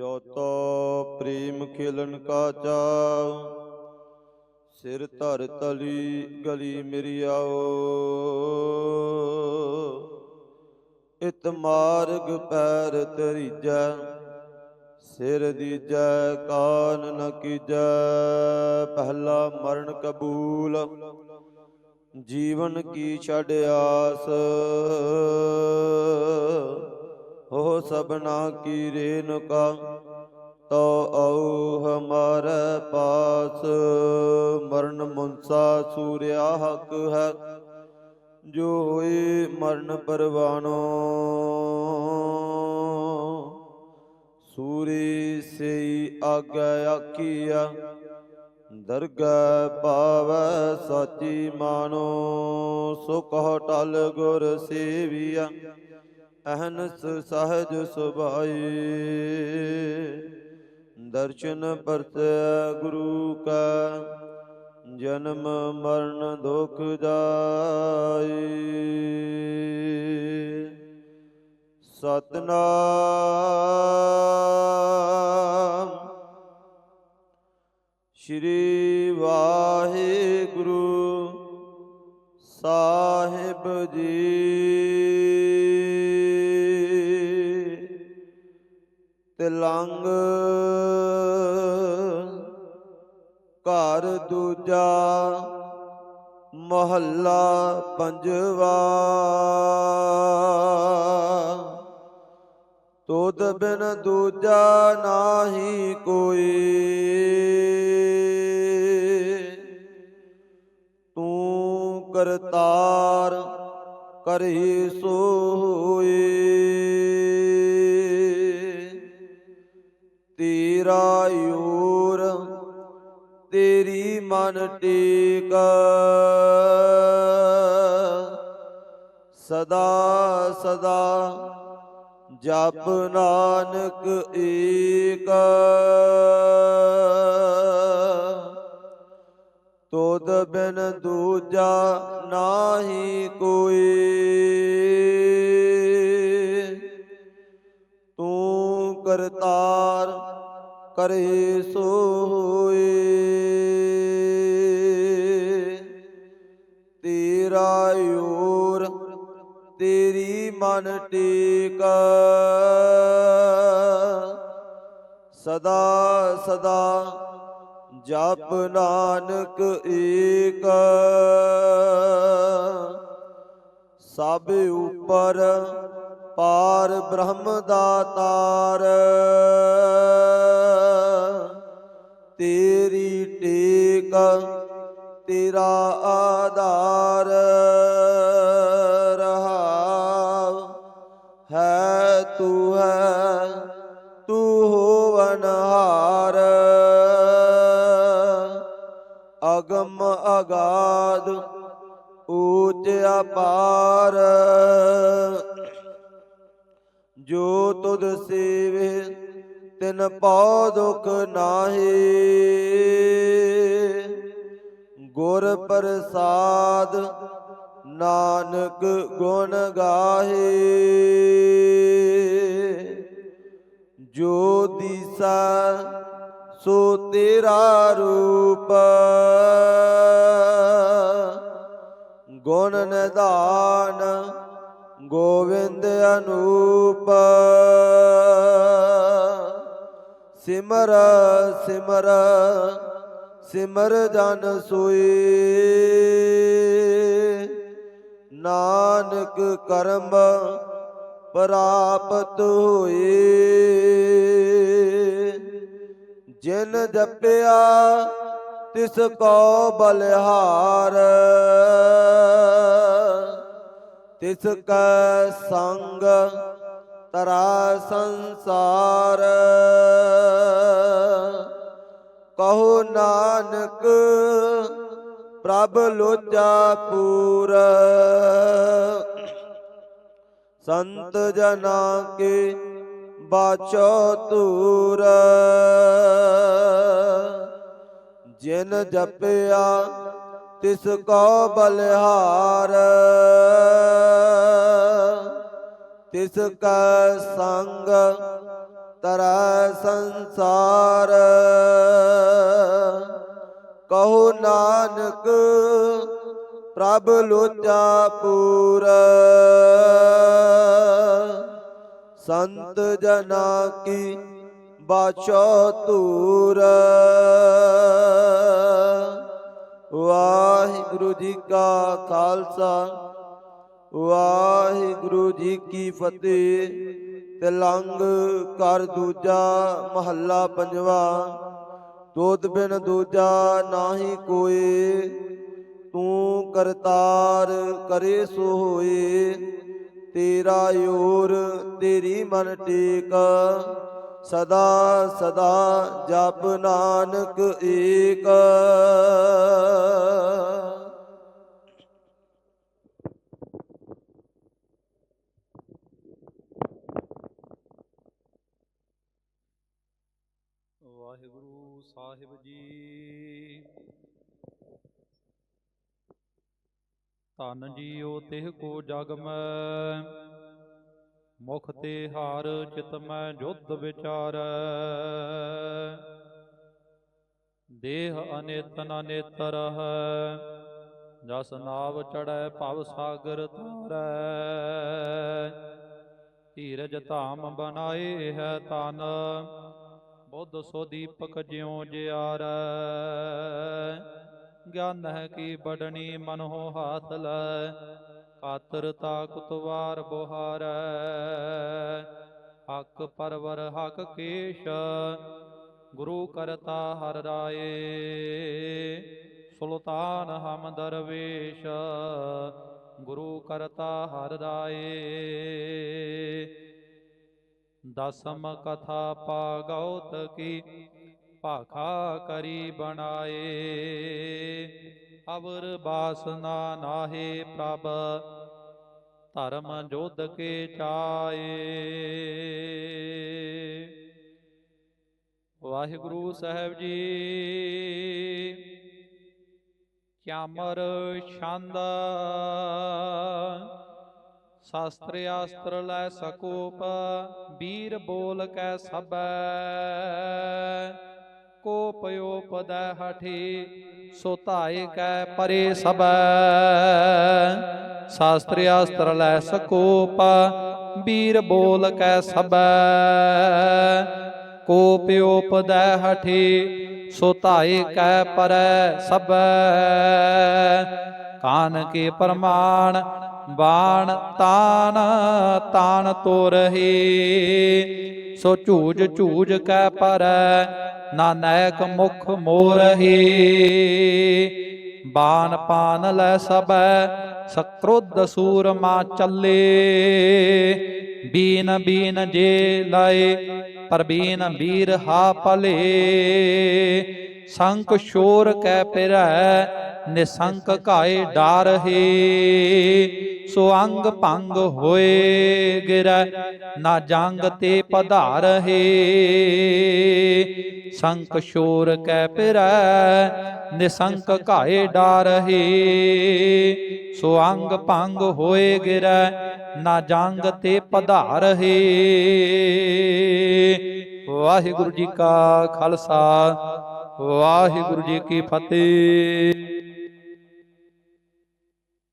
ਜੋ ਤੋ ਪ੍ਰੇਮ ਖੇਲਣ ਕਾ ਚਾਉ ਸਿਰ ਧਰ ਤਲੀ ਗਲੀ ਮੇਰੀ ਆਓ। ਇਤ ਮਾਰਗ ਪੈਰ ਤਰੀਜੈ ਸਿਰ ਦੀਜੈ ਕਾਨ ਨ ਕੀਜੈ, ਪਹਿਲਾ ਮਰਨ ਕਬੂਲ, ਜੀਵਨ ਕੀ ਛੜ ਆਸ। ਹੋ ਸਭਨਾ ਕੀ ਰੇਨੁਕਾ ਤੋ ਆਉ ਹਮਾਰ ਪਾਸ। ਮਰਨ ਮੁਨਸਾ ਸੂਰਿਆ ਹਕ ਹੈ, ਜੋ ਹੋਏ ਮਰਨ ਪਰਵਾਨੋ। ਸੂਰੀ ਸਈ ਆਗੈ ਆਖੀਆ ਦਰਗਹਿ ਪਾਵੈ ਸਾਚੀ ਮਾਨੋ। ਸੋ ਟਲ ਗੁਰ ਸੇਵੀਆ ਅਹਨਸ ਸਹਜ ਸੁਭਾਈ। ਦਰਸ਼ਨ ਪਰਤੈ ਗੁਰੂ ਕਾ, ਜਨਮ ਮਰਨ ਦੁਖ ਜਾਈ। ਸਤਨਾਮ। ਸ਼੍ਰੀ ਵਾਹਿਗੁਰੂ ਸਾਹਿਬ ਜੀ। ਤਿਲੰਗ ਘਰ ਦੂਜਾ ਮਹੱਲਾ ਪੰਜਵਾ। ਤੋਦ ਬਿਨ ਦੂਜਾ ਨਾਹੀ ਕੋਈ। ਤੂੰ ਕਰਤਾਰ ਕਰੀ ਸੋਈ ਤੇਰਾ ਯੂਰ ਤੇਰੀ ਮਨ ਟੇਕ। ਸਦਾ ਸਦਾ ਜਪ ਨਾਨਕ ਏਕ। ਤੋਦ ਬਿਨ ਦੂਜਾ ਨਾਹੀ ਕੋਈ। ਤੂੰ ਕਰਤਾਰ ਕਰੇ ਸੋ ਹੋਏ। ਤੇਰਾ ਯੂਰ ਤੇਰੀ ਮਨ ਟੇਕ। ਸਦਾ ਸਦਾ ਜਪ ਨਾਨਕ ਏਕ। ਸਭ ਉਪਰ ਪਾਰ ਬ੍ਰਹਮ ਦਾ ਤਾਰ। ਤੇਰੀ ਟੇਕ, ਤੇਰਾ ਆਧਾਰ ਰਹਾਵ ਹੈ ਤੂੰ ਹੈ, ਤੂੰ ਹੋਵਨਹਾਰ ਅਗਮ ਅਗਾਦ ਊਚ ਅਪਾਰ ਜੋ ਤੁਧ ਸੇਵੇ ਤਿਨ ਪਉ ਦੁਖ ਨਾਹੀ। ਗੁਰ ਪ੍ਰਸਾਦ ਨਾਨਕ ਗੁਣ ਗਾਹੇ। ਜੋ ਦੀਸਾ, ਸੋ ਤੇਰਾ ਰੂਪ। ਗੁਣ ਨਿਧਾਨ ਗੋਵਿੰਦ ਅਨੂਪ। ਸਿਮਰ ਸਿਮਰ ਸਿਮਰ ਜਨ ਸੋਈ। ਨਾਨਕ ਕਰਮ ਪ੍ਰਾਪਤ ਹੋਏ ਜਿਨ ਜਪਿਆ, ਤਿਸ ਕੋ ਬਲਿਹਾਰ। ਤਿਸ ਕੈ ਸੰਗ ਤਰਾ ਸੰਸਾਰ। ਕਹੋ ਨਾਨਕ, ਪ੍ਰਭ ਲੋਚਾ ਪੂਰ। ਸੰਤ ਜਨਾ ਕੇ ਬਾਚੋ ਤੂਰ ਜਿਨ ਜਪਿਆ ਤਿਸ ਕੋ ਬਲਿਹਾਰ। ਤਿਸ ਕੈ ਸੰਗ ਤਰੈ ਸੰਸਾਰ। ਕਹੋ ਨਾਨਕ ਪ੍ਰਭ ਲੋਚਾ ਪੂਰ। ਸੰਤ ਜਨਾ ਕੀ ਬਾਛੋ ਤੂਰ ਵਾਹਿਗੁਰੂ ਜੀ ਕਾ ਖਾਲਸਾ ਵਾਹਿਗੁਰੂ ਜੀ ਕੀ ਫਤਿਹ। ਤਿਲੰਗ ਕਰ ਦੂਜਾ ਮਹੱਲਾ ਪੰਜਵਾ। ਦੁੱਧ ਬਿਨ ਦੂਜਾ ਨਾਹੀ ਕੋਏ। ਤੂੰ ਕਰਤਾਰ ਕਰੇ ਸੋ ਹੋਏ। ਤੇਰਾ ਯੋਰ ਤੇਰੀ ਮਨ ਟੇਕ। ਸਦਾ ਸਦਾ ਜਪ ਨਾਨਕ ਏਕ ਵਾਹਿਗੁਰੂ ਸਾਹਿਬ ਜੀ। ਧੰਨ ਜੀਓ ਤਿਹ ਕੋ ਜਗ ਮੈਂ ਮੁਖ ਤੇ ਹਾਰ ਚਿਤ ਮੈਂ ਜੁਧ ਵਿਚਾਰੈ। ਦੇਹ ਅਨੇਤ ਨ ਨੇਤਰ ਹੈ। ਜਸ ਨਾਵ ਚੜੈ ਭਵ ਸਾਗਰ ਤਾਰੈ ਧੀਰਜ ਧਾਮ ਬਨਾਏ ਹੈ ਤਨ ਬੁੱਧ ਸੋ ਦੀਪਕ ਜਿਉ ਜਿਆਰੈ। ਗਿਆਨ ਹੈ ਕੀ ਬੜਨੀ ਮਨੋ ਹਾਥ ਲੈ ਕਾਤਰ ਤਾਕਤ ਵਾਰ ਬੁਹਾਰੈ। ਹੱਕ ਪਰਵਰ ਹੱਕ ਕੇਸ਼, ਗੁਰੂ ਕਰਤਾ ਹਰ ਰਾਏ। ਸੁਲਤਾਨ ਹਮ ਦਰਵੇਸ਼, ਗੁਰੂ ਕਰਤਾ ਹਰ ਰਾਏ। ਦਸਮ ਕਥਾ ਪਾਗਉਤ ਕੀ ਭਾਖਾ ਕਰੀ ਬਣਾਏ। ਅਵਰ ਬਾਸਨਾ ਨਾਹੇ ਪ੍ਰਭ, ਧਰਮ ਜੋਧ ਕੇ ਚਾਏ। ਵਾਹਿਗੁਰੂ ਸਾਹਿਬ ਜੀ, ਕਿਆਮਰ ਛੰਦ ਸ਼ਾਸਤਰ ਆਸਤਰ ਲੈ ਸਕੂਪ, ਵੀਰ ਬੋਲ ਕੈ ਸਬੈ ਕੋਪ ਉਪਦੈ ਹਠੀ, ਸੋ ਧਾਇ ਕੈ ਪਰੇ ਸਬੈ ਸ਼ਾਸਤਰ ਆਸਤਰ ਲੈ ਸਕੂਪ, ਵੀਰ ਬੋਲ ਕੈ ਸਬੈ ਕੋਪ ਉਪਦੈ ਹਠੀ, ਸੋ ਧਾਇ ਕੈ ਪਰੈ ਸਬੈ ਕਾਨ ਕੇ ਪਰਮਾਨ ਬਾਣ ਤਾਨ ਤਾਨ ਤੋਰਹੀ ਸੋ ਝੂਜ ਝੂਜ ਕੈ ਪਰੈ, ਨਾਨਕ ਮੁਖ ਮੋਰਹੀ ਬਾਨ ਪਾਨ ਲੈ ਸਬੈ ਸਕਰੁੱਧ ਸੂਰਮਾ ਚੱਲੇ। ਬੀਨ ਬੀਨ ਜੇ ਲਾਏ, ਪਰ ਬੀਨ ਵੀਰ ਹਾ ਪਲੇ ਸੰਕ ਸ਼ੋਰ ਕੈ ਪਿਰੈ ਨਿਸੰਕ ਘਾਏ ਡਾਰਹੀ ਸੋ ਅੰਗ ਭੰਗ ਹੋਏ ਗਿਰੈ, ਨਾ ਜੰਗ ਤੇ ਪਧਾਰਹੀ ਸੰਕ ਸ਼ੋਰ ਕੈ ਪਿਰੈ ਨਿਸੰਕ ਘਾਏ ਡਾਰਹੀ ਸੋ ਅੰਗ ਭੰਗ ਹੋਏ ਗਿਰੈ, ਨਾ ਜੰਗ ਤੇ ਪਧਾਰਹੀ ਵਾਹਿਗੁਰੂ ਜੀ ਕਾ ਖਾਲਸਾ, ਵਾਹਿਗੁਰੂ ਜੀ ਕੀ ਫਤਿਹ।